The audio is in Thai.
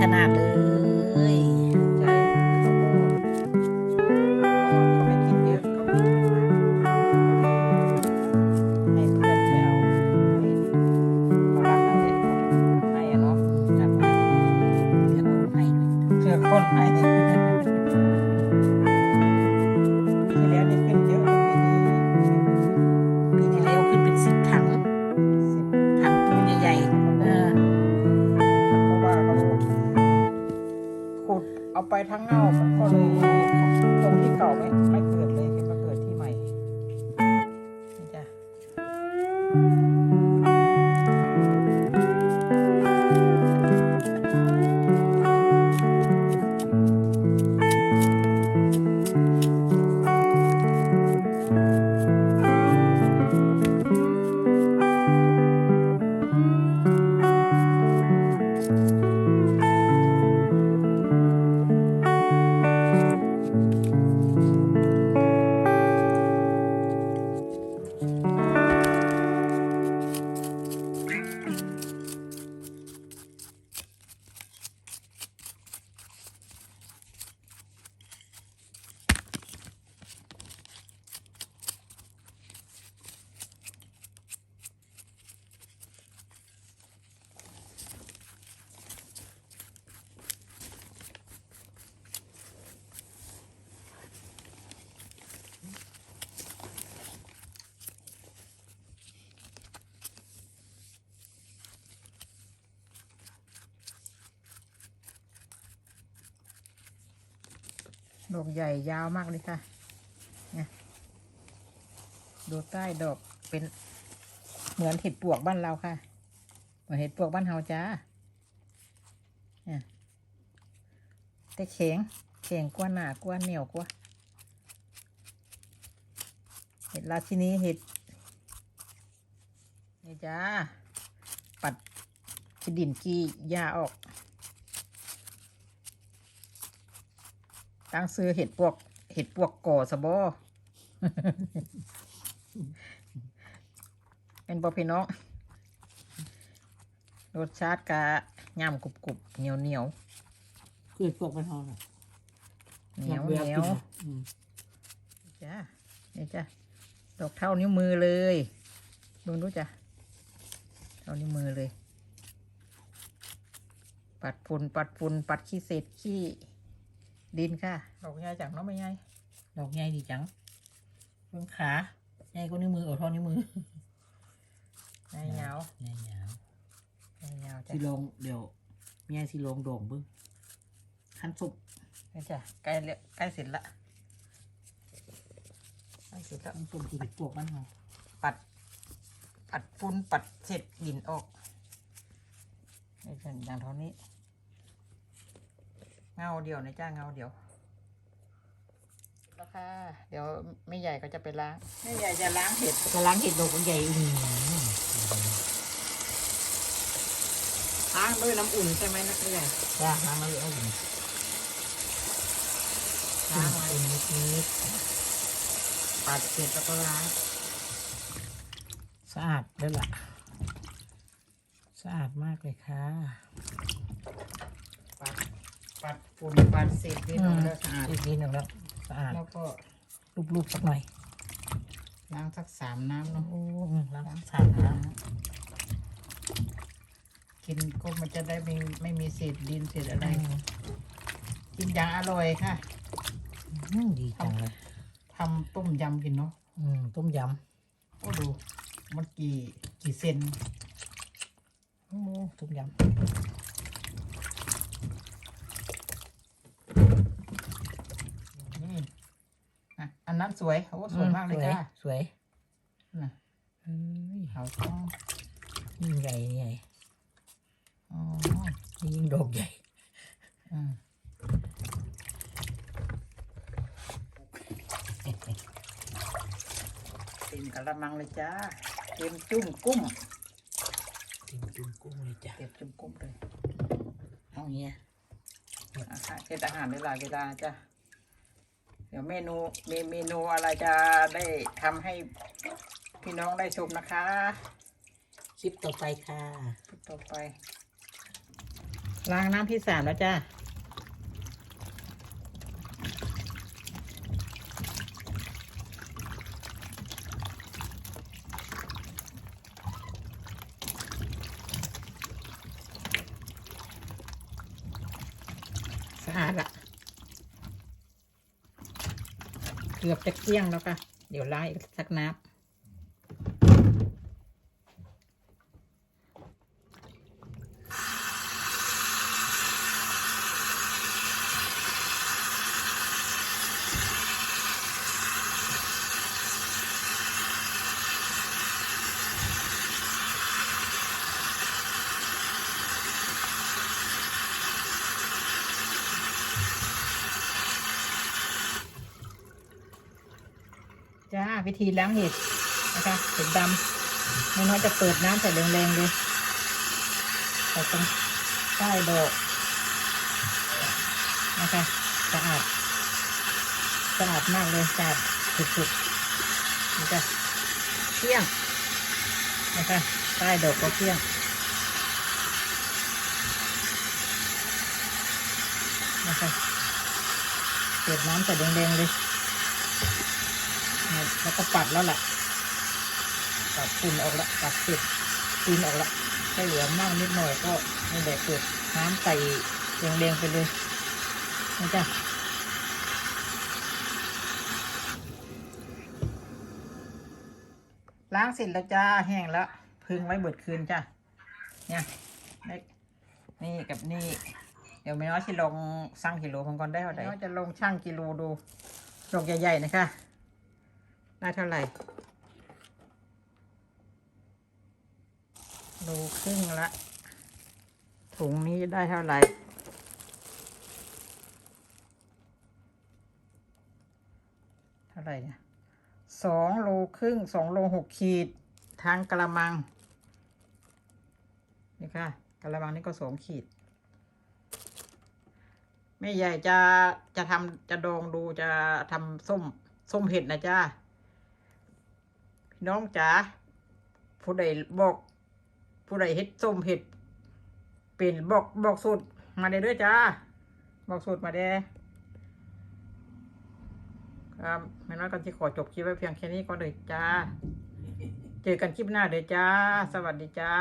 ขนาดเลยใจเขาก็เขาไม่กินเยอะเขากินไม่มากให้เพื่อนไปเอาให้เขารักนั่นแหละเขาให้อะเน ไปทั้งเงามันก็เลยตรงที่เก่าไม่ไม่เกิดเลย ดอกใหญ่ยาวมากเลยค่ะ เนี่ยดูใต้ดอกเป็นเหมือนเห็ดปวกบ้านเราค่ะ เหมือนเห็ดปวกบ้านเฮาจ้าเนี่ยแต่แข็งแข็งกว่าหนากว่าเหนียวกว่า เห็ดราชินีเห็ดนี่จ้าปัดดินขี้หญ้าออก ตั้งซื้อเห็ดปวก เห็ดปวกก่อสะบอเป็นบอพี่น้องรสชาติกะย่ำกรุบกรุบเหนียวเหนียวเกิดพวกมันทองอะเหนียวอเหยากนีกิยวนอะอืมจ้านี่จ้าดอกเท่านิ้วมือเลยดูดูจ้ะเท่านิ้วมือเลย ปัดฝุ่นปัดฝุ่นปัดขี้เศษขี้ ดินค่ะ ดอกใหญ่จังเนาะไม่ใหญ่ดอกใหญ่ดีจังเพิ่งขาใหญ่ก็นิ้วมือเอาเท่านิ้วมือใหญ่ยาวใหญ่ยาวใหญ่ยาวจ้ะสิลงเดี๋ยวแม่สิลงโด่งเบิ้งขั้นสุกนี่จ้ะใกล้แล้วใกล้เสร็จละใกล้เสร็จแล้วขั้นสุกคือพวกมันทองปัด ปัดฝุ่นปัดเศษดินออกนี่เป็นอย่างเท่านี้ เงาเดียวนะจ้าเงาเดียวแล้วค่ะ เดี๋ยวแม่ใหญ่ก็จะไปล้างแม่ใหญ่จะล้างเห็ดกระล้างเห็ดดอกใหญ่อืมล้างด้วยน้ำอุ่นใช่ไหมนักแม่ใหญ่จ้าล้างแล้วเอาอุ่นล้างอุ่ไว้นนิดนิดปัดเสร็จแล้วก็ล้างสะอาดเลยล่ะ สะอาดมากเลยค่ะปัด ปัดฝุ่นปัดเศษดินออกแล้วสะอาดอีกนิดหนึ่งแล้วสะอาดแล้วก็รูปๆสักหน่อยล้างสักสามน้ำเนาะโอ้อืมล้างสะอาดนะกินก็มันจะได้ไม่ไม่มีเศษดินเศษอะไรอืมกินอย่างอร่อยค่ะอืมดีจังเลยทำต้มยำกินเนาะอืมต้มยโอ้ดูมันกี่กี่เซนำทุกยำ นี่อะอั นนั้นสวยโอ้สวยมากเลยจ้าสวยน่ะเอ้ยเขาต้องยิ่งใหญ่ใหญ่อ๋อยิ่งดอกใหญ่อืมเต็มกะละมังเลยจ้าเต็มจุ่มกุ้มเต็มจุ่มกุ้งเลยจ้ะเต็มจุ่มกุ้มเลยเอาเงี้ยอาหารเฮ็ดอาหารได้หลายเวลาจ้ะ เดี๋ยวเมนูมีเมนูอะไรจะได้ทำให้พี่น้องได้ชมนะคะ คลิปต่อไปค่ะ ต่อไป ล้างน้ำที่สามแล้วจ้า สะอาดละเกือบจะเกลี้ยงแล้วค่ะ เดี๋ยวล้างอีกสักนับ วิธีล้างเห็ดนะคะเห็ดดำไม่น้อยจะเปิดน้ำใส่แรงๆเลยใส่ตรงใต้ดอกนะคะสะอาดสะอาดมากเลยสะอาดสุดๆนะคะเที่ยงนะคะใต้ดอกก็เที่ยงนะคะเปิดน้ำใส่แรงๆเลยเนี่ย แล้วก็ปัดแล้วแหละปัดฝุ่นออกละปัดเศษตีนออกละถ้เหลือมากนิดหน่อยก็ไม่แดดเปิดน้ำใส่แรงๆไปเลยนะจ๊ะล้างเสร็จแล้วจ้าแห้งแล้วพึ่งไว้เบิดคืนจ้ะเนี่ยนี่กับนี่ เดี๋ยวไม่น้อยจะลงสั่งกิโลผมก่อนได้เท่าไหร่จะลงช่างกิโลดูดอกใหญ่ๆนะคะ ได้เท่าไหร่โลครึ่งละ ถุงนี้ได้เท่าไหร่ เท่าไหร่เนี่ยสองโลครึ่งสองโลหกขีด ทางกระมัง นี่ค่ะกระมังนี่ก็สองขีดแม่ใหญ่จะจะทำจะดองดูจะทำส้ม ส้มเห็ดนะจ้า พี่น้องจ๋าผู้ใดบอก ผู้ใดเห็ดส้มเห็ดเป็นบอกบอกสูตรมาได้ด้วยจ้าบอกสูตรมาได้ครับไม่น้อยกันที่ขอจบคลิปไว้เพียงแค่นี้ก็เลยจ้า เจอกันคลิปหน้าเด้อจ้า สวัสดีจ้า